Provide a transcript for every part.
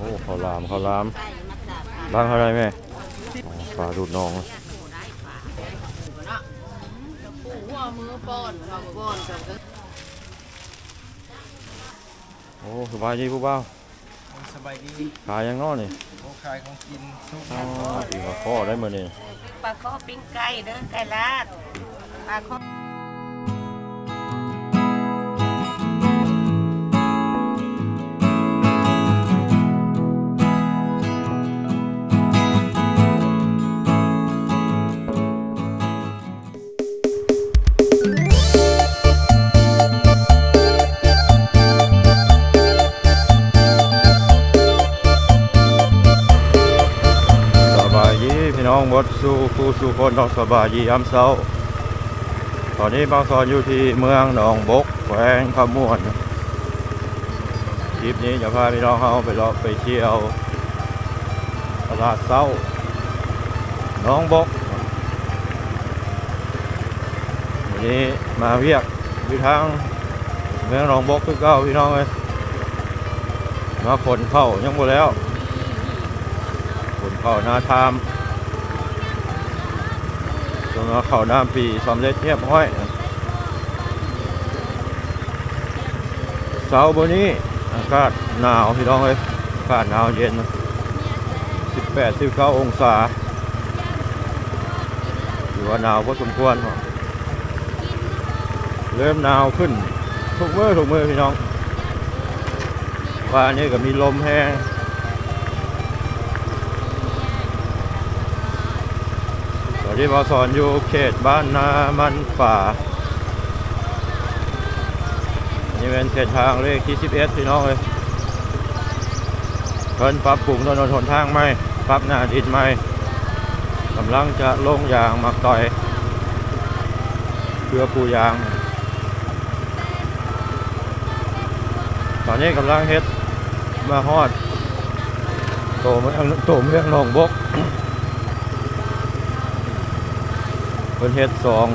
อ้ข้าวหลามข้าวหลามบางเท่าไรแม่อ๋อปลาดูดน้องหัวมือป้อนเราป้อนกันก็โอ้สบายดีผู้บ่าวสบายดีขายยังน้อนี่โอขายของกินซุปอ๋ออีกข้อได้มื้อนี้ปลาข้อปิ้งไก่เด้อไก่ลาดปลาข้อ หมดสู่ผู้สู่คนน้องสบายดียามเช้า ตอนนี้บางซอนอยู่ที่เมืองหนองบกแขวงขมวนคลิปนี้จะพาพี่น้องเขาไปเลาไปเที่ยวตลาดเช้าหนองบกวันนี้มาเวียกอยู่ทางเมืองหนองบกคือเก่าพี่น้องเลยมาฝนเข้ายังบ่แล้วฝนเข้านาทาม จนว่าเขาหน้ามปีสำเร็จเรียบร้อยเสาร์บนนี้อากาศหนาวพี่น้องเลยอากาศหนาวเย็น 18 19 องศาถือว่าหนาวพอสมควรเริ่มหนาวขึ้นทุกเมื่อทุกเมื่อพี่น้องว่านี้ก็มีลมแห้ง ตอนนี้มาสอนอยู่เขตบ้านนามันป่านนี่เป็นเส้นทางเลขที่ 11พี่น้องเลยเพิ่นปรับปรุงถนนหนทางใหม่ปรับหน้าดินใหม่กำลังจะลงยางมักต่อยเพื่อปูยาง ตอนนี้กำลังเฮ็ดมาฮอดโตเมืองโตเมืองหนองบก เพิ่นเฮ็ดสอง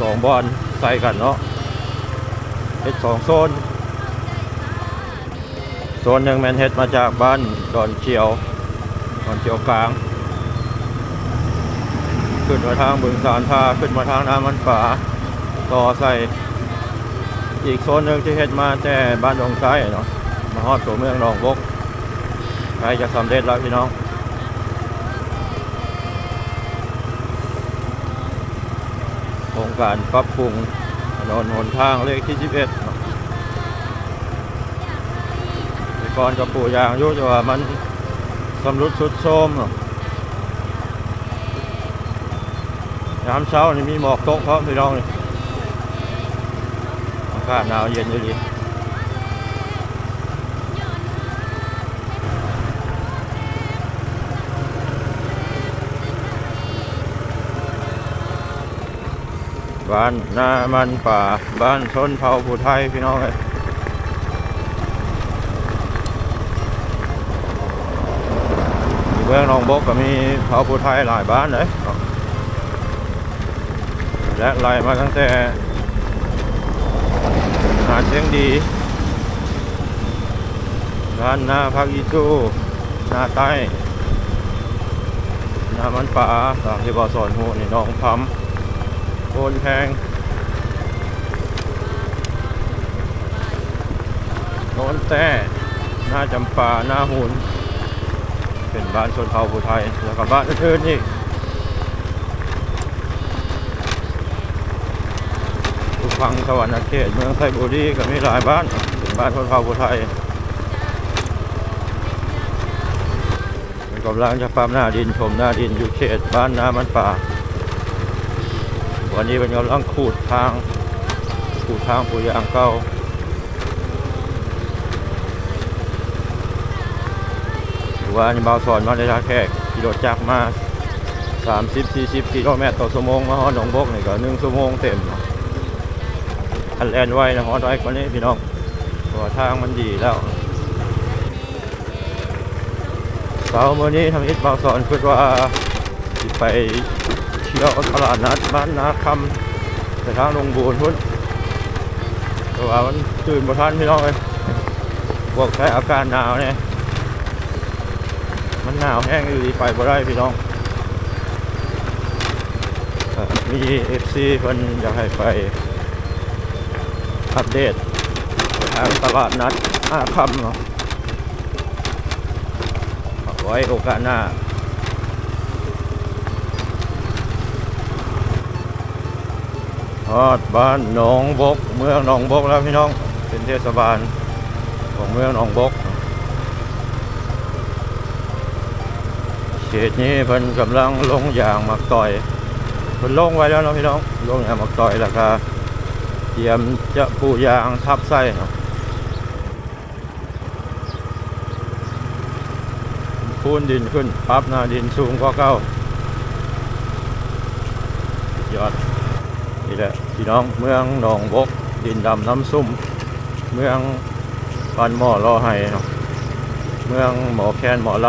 สองบอนใส่กันเนาะเฮ็ดสองโซน โซนหนึ่งแมนเฮ็ดมาจากบ้านดอนเขียวดอนเขียวกลาง ขึ้นมาทางบึงสารพาขึ้นมาทางน้ำมันป่าต่อใส่ อีกโซนหนึ่งที่เฮ็ดมาแต่บ้านดงไซเนาะมาฮอดตัวเมืองหนองบกใกล้จะสำเร็จแล้วพี่น้อง โครงการปรับปรุงถนนหนทางเลขที่ 11เนาะแต่ก่อนกับปู่ยางยุ่แต่ว่ามันสำรุดสุดโทรมนาะยามเช้านี่มีหมอกตกเพราะพี่น้องนี่อากาศหนาวเย็นอยู่ดี บ้านนามันป่าบ้านชนเผ่าผู้ไทยพี่น้องเลยอยู่เมืองหนองบกก็มีเผ่าผู้ไทยหลายบ้านเลยและไล่มาตั้งแต่หาดเชียงดีบ้านนาพักอีจูนาใต้นามันป่าตามที่บอสอนหูนี่น้องพัม โคนแพงโนนแต่หน้าจำปาหน้าหุนเป็นบ้านชนเผ่าผู้ไทย แล้วก็บ้านอื่นๆอีกทุกฟังสวรรค์เขตเมืองไทยบุรีก็มีหลายบ้าน เป็นบ้านชนเผ่าผู้ไทยเป็นกำลังจะปรับหน้าดินชมหน้าดินอยู่เขตบ้านนามันป่า วันนี้เป็นกำลังขูดทางขูดทางปูยางเก่าหรือว่านี่เบาสอนมาได้ทาแขกกิโลจักรมา30 40กิโลเมตรต่อชั่วโมงมาฮอดหนองบกนี่ก็1ชั่วโมงเต็มอันแลนไว้นะฮอดไว้กว่านี้พี่น้องเพราะว่าทางมันดีแล้วเสาร์มื้อนี้ทำอิฐเบาสอนคิดว่าไป เที่ยวตลาดนัดบ้านนาคำไปทางลงบูนพุ่นแต่ว่ามันตื่นประทันพี่น้องเลยพวกใช้อาการหนาวเนี่ยมันหนาวแห้งอยู่ดีไปบ่ได้พี่น้องมีเอฟซีเพิ่นอยากให้ไปอัปเดตทางตลาดนัดห้าคำเนาะเอาไว้โอกาสหน้า ฮอดบ้านหนองบก เมืองหนองบกแล้วพี่น้อง เป็นเทศบาลของเมืองหนองบกเขตนี้เพิ่นกำลังลงยางมักต่อยเพิ่นลงไว้แล้วเนาะพี่น้องลงยางมักต่อยแล้วก็เตรียมจะปูยางทับไส้เนาะพูนดินขึ้นปั๊บหน้าดินสูงกว่าเก่ายอดนี่แหละ พี่น้องเมืองหนองบก ดินดำน้ำซุ่ม เมืองบ้านหม้อรอไห้เมืองหมอแคนหมอล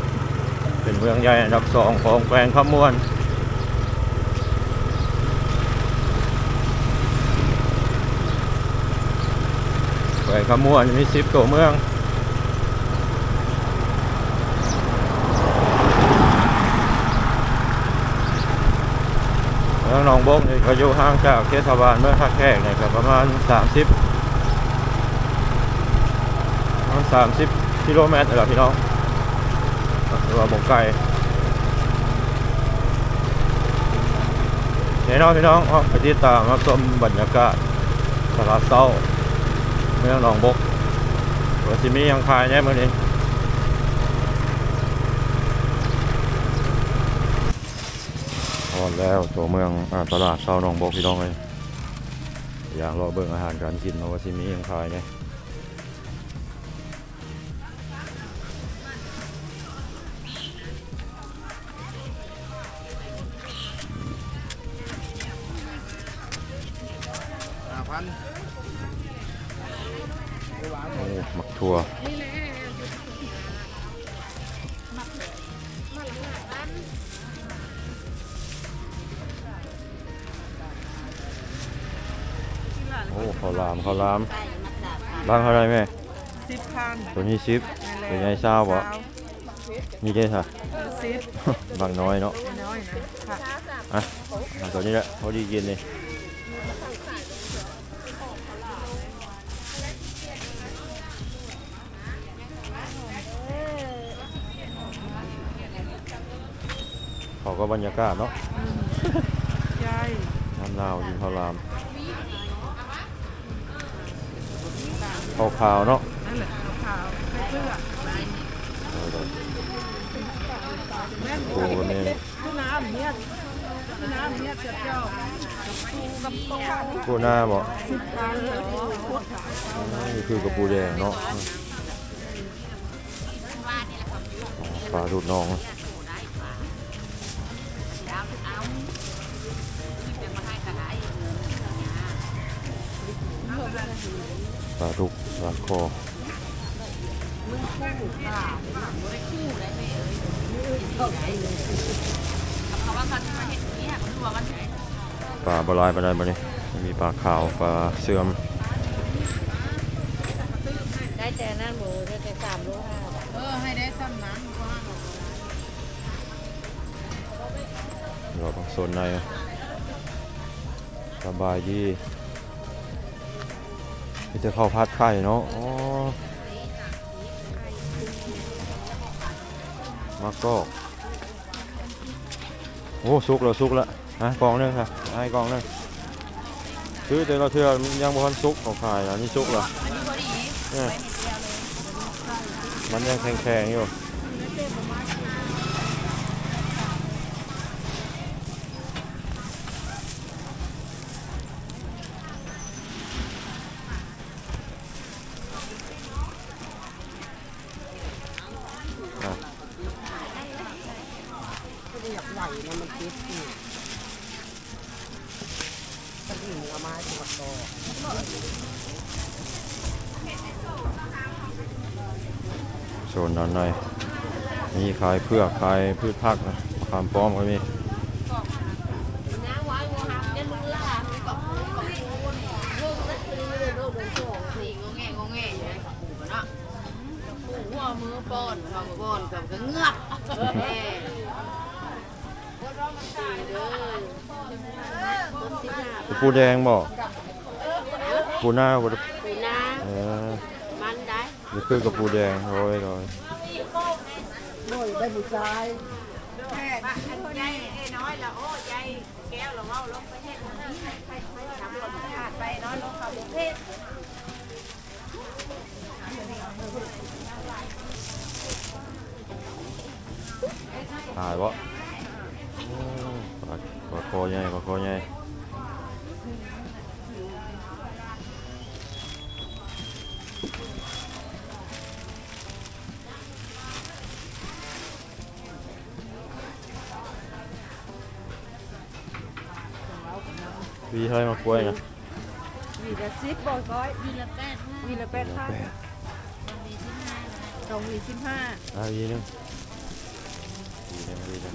ำ เป็นเมืองใหญ่อันดับสองของแขวงขมวนแขวงขมวนมีสิบตัวเมือง มืองหนองบกนี่ก็อยู่ห่างจากเทศบาลเมืองท่าแขกเนี่ยก็ประมาณ 30ประมาณ30 กิโลเมตรเลยล่ะพี่น้องหรือว่าบกไก่เดี๋ยน้องพี่น้องเอาไปติดตามรับชมบรรยากาศตลาดเช้าเมืองหนองบกว่าสิมียังขายแน่มื้อนี้ พอแล้วตัวเมืองอตลาดเช้าหนองบกพี่น้องเลยอยากรอเบิ่งอาหารการกินเพราะว่าที่มียังขายเนี่ย พันตัวนี้ซิปเป็นไงเศร้าบ่นี่เด้ค่ะสิบบางน้อยเนาะน้อยนะค่ะอะเอาตัวนี้แหละพอดีกินเลยเขาก็บรรยากาศเนาะใช่น้ำลาวยิงข้าวหลามขาวขาวๆเนาะนั่นแหละ ขาวใส่เสื้อโอ้โหนี่คือน้ำเนี่ยคือน้ำเนี่ยเจ้าเจ้าปูกับโตกูหน้าบ่สิบพันเหรอนี่คือกระปูแดงเนาะปลาดูดนองปลาดุกปลาคอ ปลาบลายปลาใดมาเนี่ยมีปลาขาวปลาเสื่อม ได้แต่นั่นหมูได้แต่สามโลห้าเออให้ได้ซ้ำน้ำก็ห้าหรอกเราต้องโซนในสบายดีมีแต่ข้าวผัดไข่เนาะ มากอกโอ้สุกแล้วสุกแล้วฮะกองหนึงค่ะให้กองหนึงซื้อแต่เราเทื่อมันยังบ่ทันสุกเขาขายอันนี้สุกแล้วเนี่ยมันยังแข็งๆอยู่อยากไหวนะมันติดอยู่กระดิ่งเอามาตัวโต โซนด้านในมีขายเพือกขายพืชผักนะมะขามป้อมก็มีน้าไว้วัวหามเนี่ยมึงล่ะมึงกับมึงกับกูลูกนั่นคือลูกโดนโซ่สี่งงแงงงแงอยู่ในกับกูเนาะกูว่ามือป้อนเขาป้อนกับก็เงือกแม่เด้อต้นที่ห้าปูแดงบ่ปูหน้าบ่ได้ ไปนะ เออ มันได้ นี่ คือกับปูแดงโรยโรยแม่บ้านอันใหญ่ไอ้น้อยละโอ้ใหญ่แก้วละเว้าลงประเทศนี้ใครใครใครทำคนชาติไปน้อยลงเขาประเทศตายบ่โวีเท่าไรมากล้วยนะวีละสิบบ่ก้อยวีละแปดวีละแปดพันสองวีสิบห้าอ่าวีนึงวีนึงวีนึง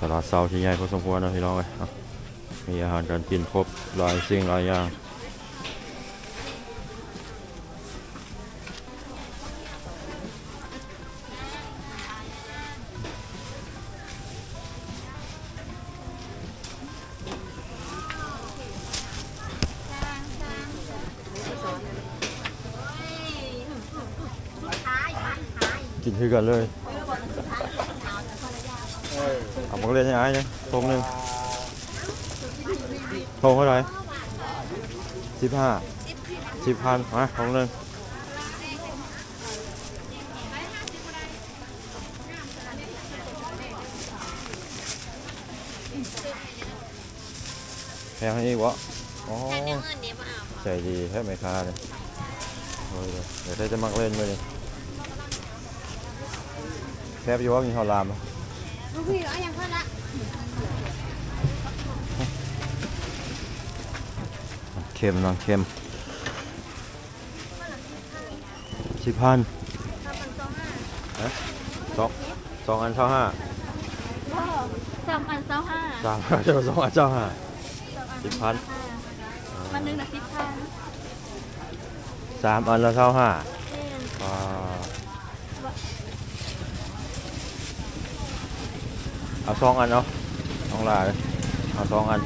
ตลาดเสาที่ใหญ่พอสมควรนะพี่น้องเอ้ยเนาะมีอาหารการกินครบหลายสิ่งหลายอย่าง กินคือกันเลยเอามาเล่นให้ไอ้เนี่ยทงหนึ่งทงเท่าไหร่สิบห้าสิบพันมาทงหนึ่งแพงอีกวะอ๋อใจดีแค่ไม่ค้าเลยโอ้ยเดี๋ยวได้จะมักเล่นเลยแซบอยู่ว่ามีข้าวรามไหมลูกพี่เอาอย่างเพิ่นละเค็มน้องเค็มสิบพันฮะสองสองอันเท่าห้าสามอันเจ้าห้าสามเจ้าสองอันเจ้าห้าสิบพันวันหนึ่งนะสิบพันสามอันละเท่าห้า เช่นอ่าเอาสองอันเนาะสองลายเอาสองอัน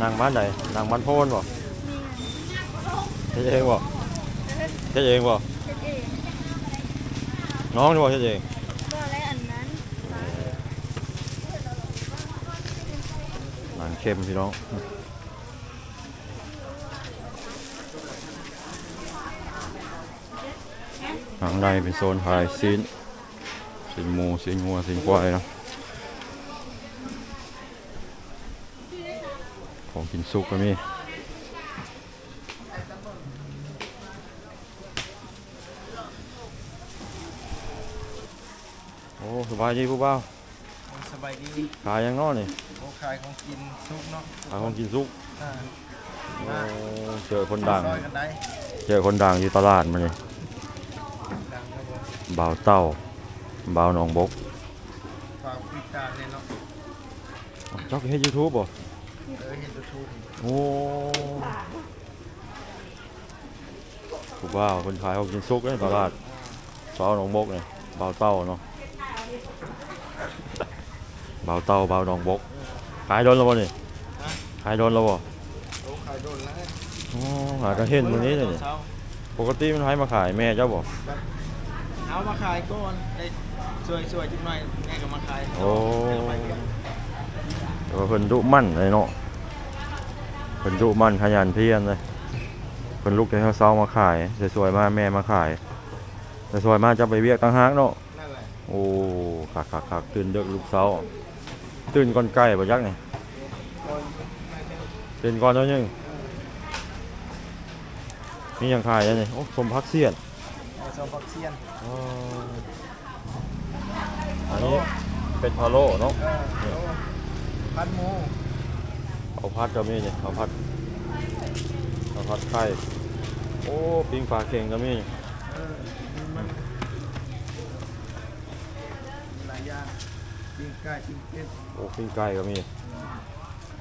นางบ้านไหนนางบ้านโพนบ่นี่เฮ็ดเองบ่เฮ็ดเองบ่เช่นเองน้องนี่บ่เฮ็ดเองก็และอันนั้นหนังเค็มพี่น้องข้างในเป็นโซนขายซีน ซีนหมูซีนงัวซีนควายเนาะของกินสุกก็มีโอ้สบายดีผู้บ่าวสบายดีขายยังน้อนี่โอ้ขายของกินซุปเนาะขายของกินสุกอ่าโอ้เจอคนดัง ซอยกันได้เจอคนดังอยู่ตลาดมาเลยดังครับผม บ่าวเต้า บ่าวหนองบกฝากติดตามเลยเนาะเจ้าก็เฮ็ดยูทูบบ่เออเห็นยูทูบโอ้ถูกว่าคนขายเขากินซุกในตลาดสาวหนองบกเนี่ยบ่าวเต้าเนาะบ่าวเต้าบ่าวหนองบกขายโดนแล้วบ่นี่ขายโดนแล้วบ่โอ้ขายโดนแล้วอ๋อหากระเห็นมื้อนี้เลยนี่ช้าปกติมันให้มาขายแม่เจ้าบ่เอามาขายก่อนได้ ช่วยช่วยๆจักหน่อยแม่ก็มาขายโอ้ให้เราไปกันแต่ว่าเพิ่นดุมั่นเลยเนาะเพิ่นดุมั่นขยันเพียรเลยเพิ่นลุกแต่เช้าๆมาขายแต่สวยๆมาแม่มาขายแต่สวยมาจะไปเวียกต่างหากเนาะนั่นแหละโอ้คักคักคักตื่นเด็กลูกเสาตื่นก่อนไก่บ่ยักนี่ก่อนมาเร็วตื่นก่อนเท่านึงมีหยังขายแล้วนี่โอ้สมพักเสียนเอาซอฟักเซียน อ๋อ อันนี้เป็นพะโล้เนาะเออโอ้พันหมูเอาพัดก็มีนี่เอาพัดเอาพัดไข่โอ้ปิ้งปลาเค็งก็มีเออนี่มันหลายอย่างปิ้งไก่ปิ้งเป็ดโอ้ปิ้งไก่ก็มี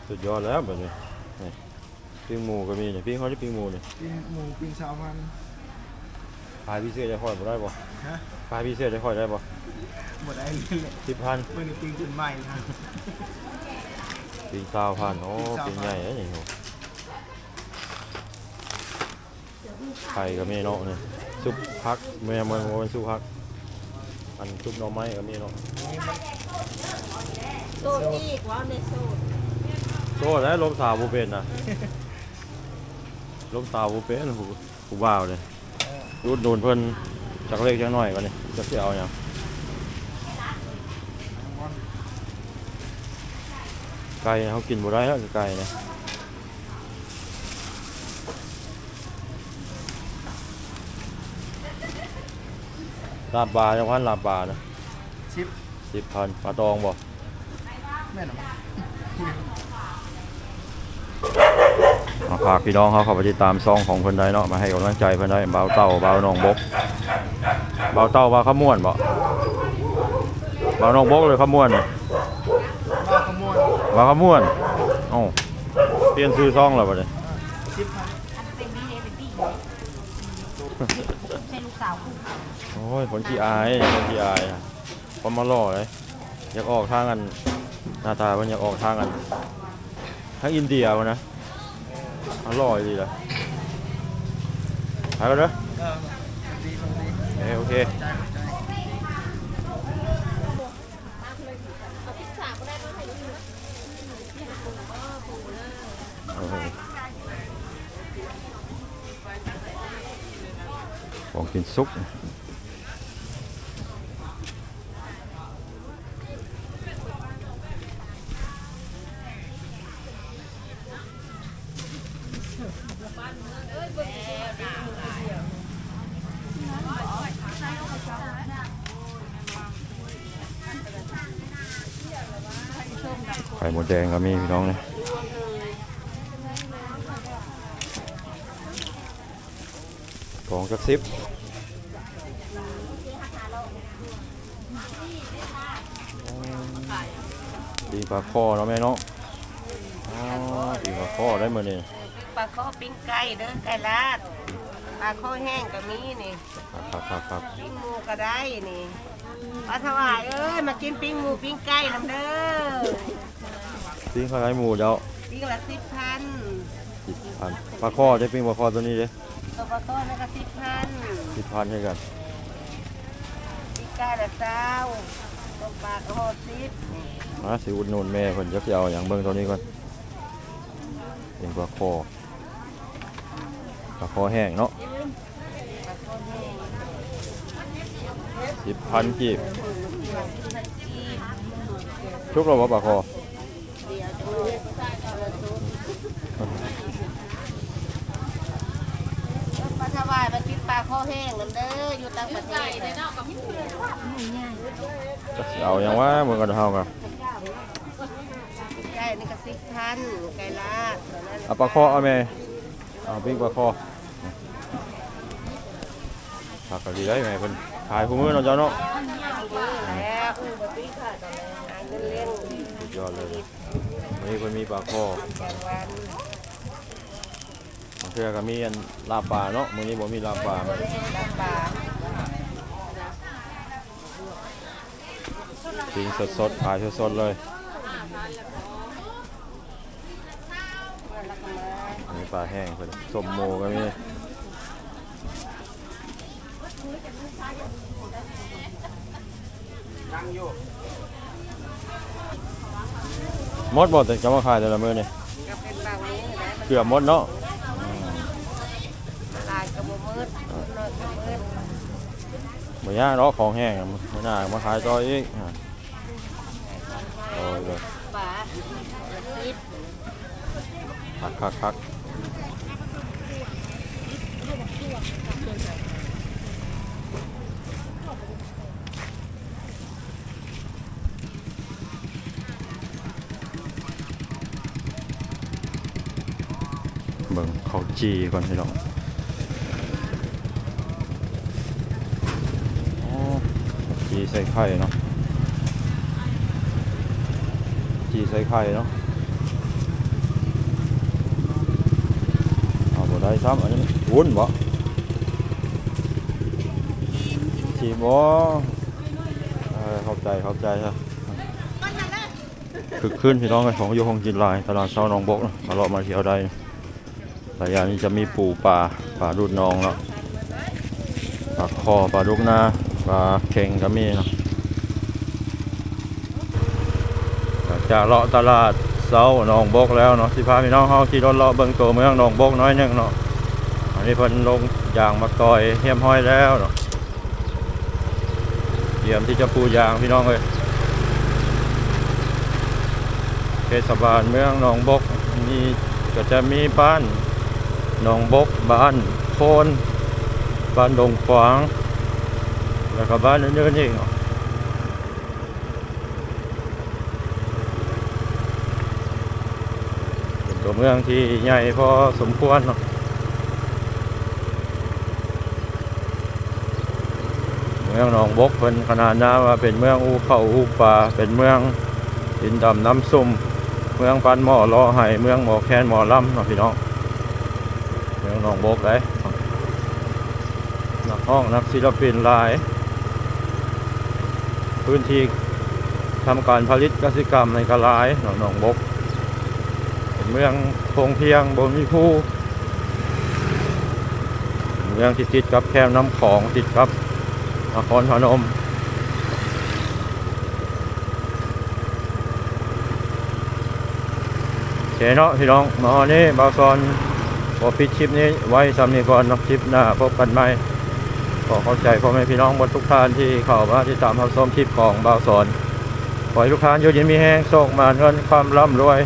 สุดยอดแล้วแบบนี้นี่ปิ้งหมูก็มีเนี่ยปิ้งเขาที่ปิ้งหมูเนี่ยปิ้งหมูปิ้งชาวมันขายพิเศษจะค่อยบ่ได้บ่ฮะขายพิเศษจะค่อยได้บ่ หมดได้เลยแหละสิบพันเมื่อนี้ปิ้งขึ้นใหม่นะปิ้งสาวพันโอ้ปิ้งสาวพันปิ้งใหญ่เอ้ยนี่โหไข่ก็มีเนาะนี่ซุปพักแม่มันบ่เป็นซุปพัก อันซุปหน่อไม้ก็มีเนาะโซดอีกว่าในโซดโซ่แล้วลมสาวบ่เป็นนะลมสาวบ่เป็นผู้ผู้บ่าวเลยรูดโดนเพิ่นจักเล็กจักน้อยก่อนนี่จะสิเอาหยัง ไก่เขากินบ่ได้แล้วไก่เนี่ยลาบบาจังหวัดลาบบานะชิปสิบพันปลาตองบ่แม่นมั้มาฝากพี่น้องเขาเข้าไปติดตามซองของเพิ่นได้เนาะมาให้กำลังใจเพิ่นได้เบาเต้าเบาหนองบกเบาเต้าเบาขมวนบ่เบาหนองบกเลยขมวนนี่บ้าข โมยเบาขมวนเอ้าเปลี่ยนชื่อซองแล้วบ่เนี่ยชิปพันอันเป็นนี่เลยเป็นพี่ใช่ลูกสาวคุณโอ้ยผลขี้อายผลขี้อายอะพอมาล่อเลยอยากออกทางกันหน้าตาเพิ่นอยากออกทางกันทางอินเดียวะนะอร่อยดีเลยไปกันเด้อเออดีสวัสดีเอ้ยโอเค ใจใจ เออ ของกินซุกไข่หมดแดงก็มีพี่น้องเนี่ย ของจักซิบดีปลาคอเนาะแม่เนาะอ๋อดีปลาคอได้มื้อนี้ปลาข้อปิ้งไก่เด้อไก่ลาดปลาข้อแห้งก็มีนี่ครับครับครับปิ้งหมูก็ได้นี่ปลาถวายเอ้ยมากินปิ้งหมูปิ้งไก่น้ำเด้อปิ้งข้าวไรหมูเจ้าปิ้งละสิบพันสิบพันปลาคอได้ปิ้งปลาคอตัวนี้เด้ ตัวปลาต้นนี่ก็สิบพันสิบพันให้กันปิ้งไก่ละเจ้าต้มปลาก็หกสิบมาสิอุดหนุนแม่เพิ่นจักสิเอาอย่างเบิ่งตัวนี้ก่อนเป็นปลาคอปลาคอแห้งเนาะปลาข้อแห้งสิบพันกีบพันจีบชุกเราบ่ปลาคอ เดี๋ยวจะเอาปลาถวายมากินปลา ข้อแห้งน้ำเด้ออยู่ต่างประเทศเลยเนาะสิเอาอย่างว่าเบิ่งกันเฮากันไก่นี่ก็สิบพันไก่ลาดตัวนั้นเอาปลาคอเอาแม่เอาปิ้งปลาคอผักก็ดีได้แม่เพิ่นขายคู่มือเนาะเจ้าเนาะแล้วอือมาปิ้งค่ะตอนนี้หาเงินเลี้ยงสุดยอดเลยวันนี้เพิ่นมีปลาคอจังวัน เทื่อก็มีอันลาบปลาเนาะมื้อนี้บ่มีลาบปลาปิ้งสดๆขายสดๆเลยมาอันนี้ปลาแห้งเพิ่นสมโมก็มีหมดบ่แต่จะมาขายแต่ละมื้อนี่ก็เป็นบางมื้อนะมันเกือบหมดเนาะ ลายกระโบมืดนอนกระมืด บ่ยากเนาะของแห้งอะมื้อหน้ามาขายต่ออีกอะโอ้ยเลยปลาละสิบคักคักคักเบิ่งเขาจีก่อนพี่น้องอ๋อจี ใส่ไข่เนาะจีใส่ไข่เนาะซ้ำอันนี้วุ้นบ่สีบ่เข้าใจเข้าใจครับคือขึ้นพี่น้องกันของอยู่ของกินลายตลาดเช้าหนองบกนะมาเลาะมาเที่ยวได้นะแต่อย่างนี้จะมีปูปลาปลาดูดนองแล้วปลาคอปลาลูกนา ปลาเค็งก็มีเนาะจะเลาะตลาดเช้าหนองบกแล้วเนาะสิพาพี่น้องเฮาขี่รถเลาะเบิ่งตัวเมืองหนองบกน้อยนึงเนาะอันนี้เพิ่นลงยางมาต่อยเฮียมห้อยแล้วเนาะเตรียมที่จะปูยางพี่น้องเลยเทศบาลเมืองหนองบกมีก็จะมีบ้านหนองบกบ้านโคนบ้านดงขวาง แล้วก็บ้านอื่นๆอีกเนาะเป็นตัวเมืองที่ใหญ่พอสมควรเนาะเมืองหนองบกเป็นขนาดน้าว่าเป็นเมืองอูเขาอูปลาเป็นเมืองดินดำน้ำซุ่มเมืองปันหม้อรอไห้เมืองหมอแคนหมอลำเนาะพี่น้องเมืองหนองบกเลยนักห้องนักศิลปินลาย พื้นที่ทำการผลิตกสิกรรมในกระลายหนองหนองบกเป็นเมืองพงเพียงบนมีผู้เมืองที่ติดกับแคมน้ำของติดกับนครพนมเคเนาะพี่น้องมาวันนี้บาซอนขอปิดคลิปนี้ไว้สำนีก่อนนาะคลิปหน้าพบกันใหม่ อเข้าใจพ่อแม่พี่น้องหมดทุกท่านที่เข้ามาที่ตามรับชมคลิปของบาวสอนขอให้ทุกท่านอยู่ดีมีแห้งโชคมาเงินความร่ำรวย